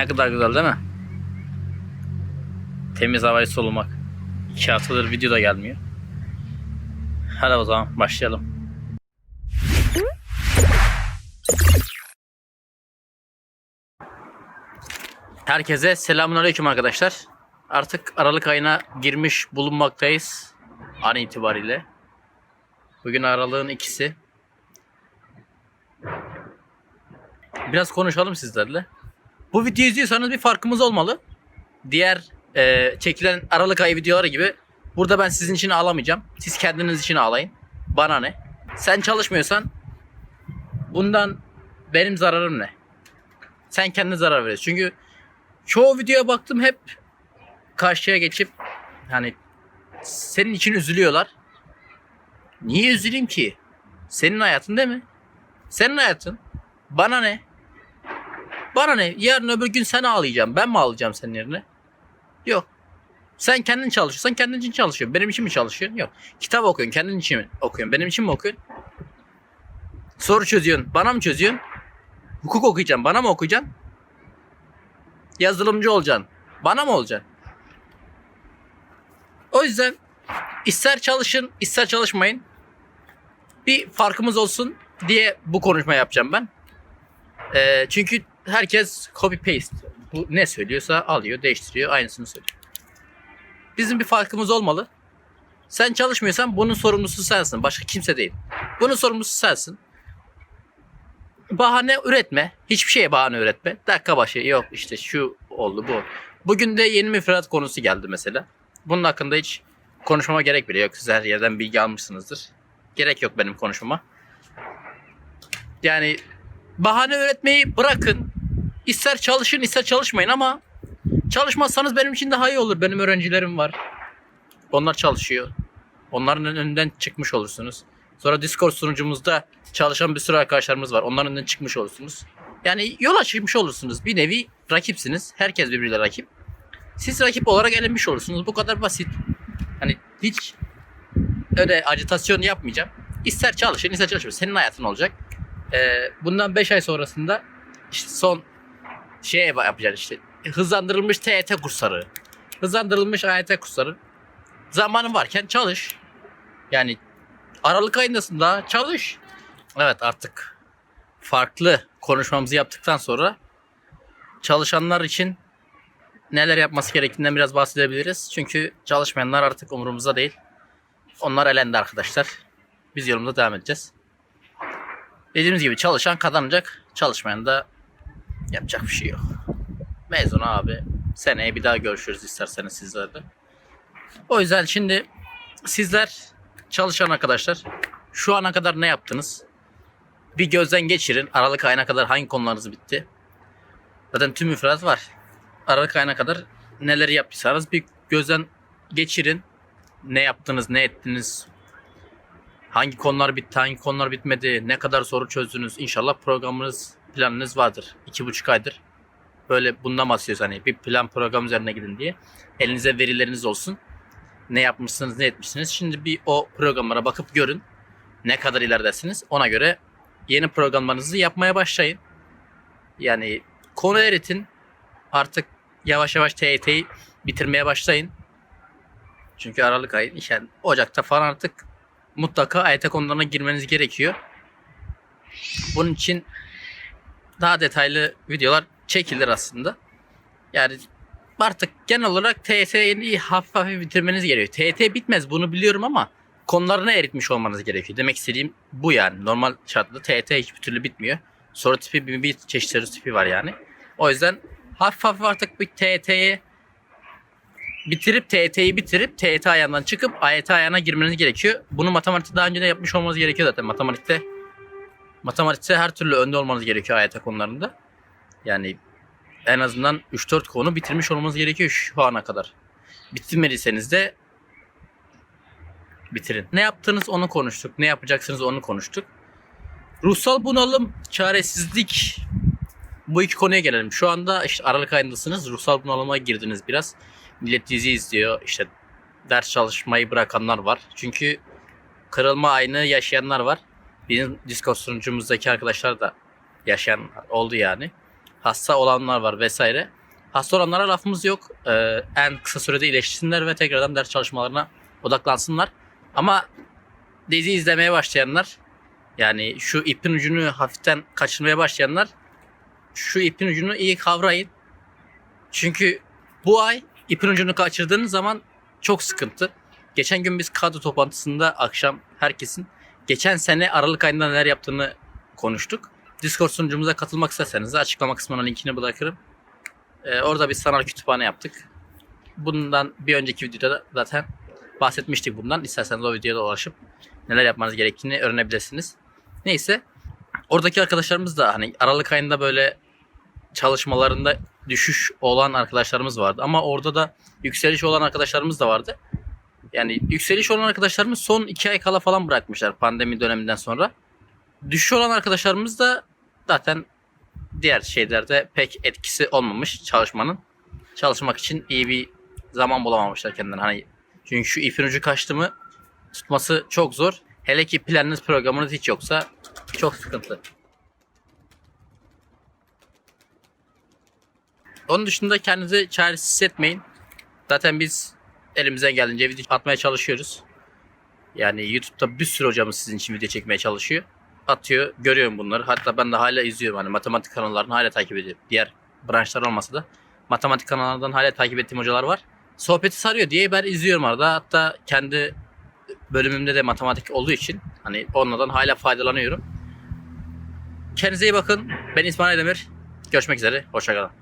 Ne kadar güzel değil mi? Temiz havayı solumak. İki haftadır video da gelmiyor. Hadi o zaman başlayalım. Herkese selamünaleyküm arkadaşlar. Artık Aralık ayına girmiş bulunmaktayız. An itibariyle. Bugün Aralık'ın ikisi. Biraz konuşalım sizlerle. Bu videoyu izliyorsanız bir farkımız olmalı. Diğer e, çekilen Aralık ayı videoları gibi burada ben sizin için ağlamayacağım. Siz kendiniz için ağlayın. Bana ne? Sen çalışmıyorsan bundan benim zararım ne? Sen kendine zarar veriyorsun. Çünkü çoğu videoya baktım hep karşıya geçip hani senin için üzülüyorlar. Niye üzüleyim ki? Senin hayatın değil mi? Senin hayatın. Bana ne? Bana ne? Yarın öbür gün sen ağlayacaksın. Ben mi ağlayacağım senin yerine? Yok. Sen kendin çalışıyorsan kendin için çalışıyorsun. Benim için mi çalışıyorsun? Yok. Kitap okuyorsun. Kendin için mi okuyorsun? Benim için mi okuyorsun? Soru çözüyorsun. Bana mı çözüyorsun? Hukuk okuyacaksın. Bana mı okuyacaksın? Yazılımcı olacaksın. Bana mı olacaksın? O yüzden ister çalışın, ister çalışmayın. Bir farkımız olsun diye bu konuşma yapacağım ben. Ee, çünkü herkes copy paste. Bu ne söylüyorsa alıyor, değiştiriyor, aynısını söylüyor. Bizim bir farkımız olmalı. Sen çalışmıyorsan bunun sorumlusu sensin. Başka kimse değil. Bunun sorumlusu sensin. Bahane üretme. Hiçbir şeye bahane üretme. Dakika başı yok işte şu oldu bu. Bugün de yeni müfredat konusu geldi mesela. Bunun hakkında hiç konuşmama gerek bile yok. Siz her yerden bilgi almışsınızdır. Gerek yok benim konuşmama. Yani bahane üretmeyi bırakın. İster çalışın ister çalışmayın ama çalışmazsanız benim için daha iyi olur. Benim öğrencilerim var. Onlar çalışıyor. Onların önünden çıkmış olursunuz. Sonra Discord sunucumuzda çalışan bir sürü arkadaşlarımız var. Onların önünden çıkmış olursunuz. Yani yola çıkmış olursunuz. Bir nevi rakipsiniz. Herkes birbiriyle rakip. Siz rakip olarak elenmiş olursunuz. Bu kadar basit. Hani hiç öyle acitasyon yapmayacağım. İster çalışın ister çalışmayın. Senin hayatın olacak. Ee, bundan 5 ay sonrasında işte son şey yapacaksın işte. Hızlandırılmış TET kursları. Hızlandırılmış AYT kursları. Zamanın varken çalış. Yani Aralık ayındasın daha çalış. Evet artık farklı konuşmamızı yaptıktan sonra çalışanlar için neler yapması gerektiğinden biraz bahsedebiliriz. Çünkü çalışmayanlar artık umurumuzda değil. Onlar elendi arkadaşlar. Biz yolumuza devam edeceğiz. Dediğimiz gibi çalışan kazanacak. Çalışmayan da yapacak bir şey yok. Mezun abi. Seneye bir daha görüşürüz isterseniz sizlerle. O yüzden şimdi sizler çalışan arkadaşlar şu ana kadar ne yaptınız? Bir gözden geçirin. Aralık ayına kadar hangi konularınız bitti? Zaten tüm müfredat var. Aralık ayına kadar neleri yaptıysanız bir gözden geçirin. Ne yaptınız, ne ettiniz, hangi konular bitti, hangi konular bitmedi, ne kadar soru çözdünüz. İnşallah programınız, planınız vardır. İki buçuk aydır. Böyle bundan bahsediyoruz hani bir plan program üzerine gidin diye. Elinize verileriniz olsun. Ne yapmışsınız, ne etmişsiniz. Şimdi bir o programlara bakıp görün. Ne kadar ileridesiniz. Ona göre yeni programlarınızı yapmaya başlayın. Yani konu eritin. Artık yavaş yavaş TYT'yi bitirmeye başlayın. Çünkü Aralık ayı, yani Ocak'ta falan artık mutlaka AYT konularına girmeniz gerekiyor. Bunun için daha detaylı videolar çekilir aslında. Yani artık genel olarak TYT'yi hafif hafif bitirmeniz gerekiyor. TYT bitmez bunu biliyorum ama konularını eritmiş olmanız gerekiyor. Demek istediğim bu yani. Normal şartlarda TYT hiçbir türlü bitmiyor. Soru tipi bir, bir çeşit soru tipi var yani. O yüzden hafif hafif artık bir TYT'ye bitirip TYT'yi bitirip TYT ayağından çıkıp AYT ayağına girmeniz gerekiyor. Bunu matematikte daha önce de yapmış olmanız gerekiyor zaten. Matematikte matematikte her türlü önde olmanız gerekiyor AYT konularında. Yani en azından 3-4 konu bitirmiş olmanız gerekiyor şu ana kadar. Bitirmediyseniz de bitirin. Ne yaptınız onu konuştuk. Ne yapacaksınız onu konuştuk. Ruhsal bunalım, çaresizlik bu iki konuya gelelim. Şu anda işte Aralık ayındasınız. Ruhsal bunalıma girdiniz biraz. Millet dizi izliyor. İşte ders çalışmayı bırakanlar var. Çünkü kırılma aynı yaşayanlar var. Bizim Discord sunucumuzdaki arkadaşlar da yaşayan oldu yani. Hasta olanlar var vesaire. Hasta olanlara lafımız yok. Ee, en kısa sürede iyileşsinler ve tekrardan ders çalışmalarına odaklansınlar. Ama dizi izlemeye başlayanlar yani şu ipin ucunu hafiften kaçırmaya başlayanlar şu ipin ucunu iyi kavrayın. Çünkü bu ay ipin ucunu kaçırdığınız zaman çok sıkıntı. Geçen gün biz kadro toplantısında akşam herkesin geçen sene Aralık ayında neler yaptığını konuştuk. Discord sunucumuza katılmak isterseniz açıklama kısmına linkini bırakırım. Ee, orada bir sanal kütüphane yaptık. Bundan bir önceki videoda zaten bahsetmiştik bundan. İsterseniz o videoya da ulaşıp neler yapmanız gerektiğini öğrenebilirsiniz. Neyse. Oradaki arkadaşlarımız da hani Aralık ayında böyle çalışmalarında düşüş olan arkadaşlarımız vardı. Ama orada da yükseliş olan arkadaşlarımız da vardı. Yani yükseliş olan arkadaşlarımız son iki ay kala falan bırakmışlar pandemi döneminden sonra. Düşüş olan arkadaşlarımız da zaten diğer şeylerde pek etkisi olmamış çalışmanın. Çalışmak için iyi bir zaman bulamamışlar kendilerine. Hani çünkü şu ipin ucu kaçtı mı tutması çok zor. Hele ki planınız programınız hiç yoksa çok sıkıntı. Onun dışında kendinizi çaresiz hissetmeyin. Zaten biz elimizden geldiğince video atmaya çalışıyoruz. Yani YouTube'da bir sürü hocamız sizin için video çekmeye çalışıyor. Atıyor, görüyorum bunları. Hatta ben de hala izliyorum. Hani matematik kanallarını hala takip ediyorum. Diğer branşlar olmasa da matematik kanallarından hala takip ettiğim hocalar var. Sohbeti sarıyor diye ben izliyorum arada. Hatta kendi bölümümde de matematik olduğu için hani onlardan hala faydalanıyorum. Kendinize iyi bakın. Ben İsmail Demir. Görüşmek üzere. Hoşçakalın.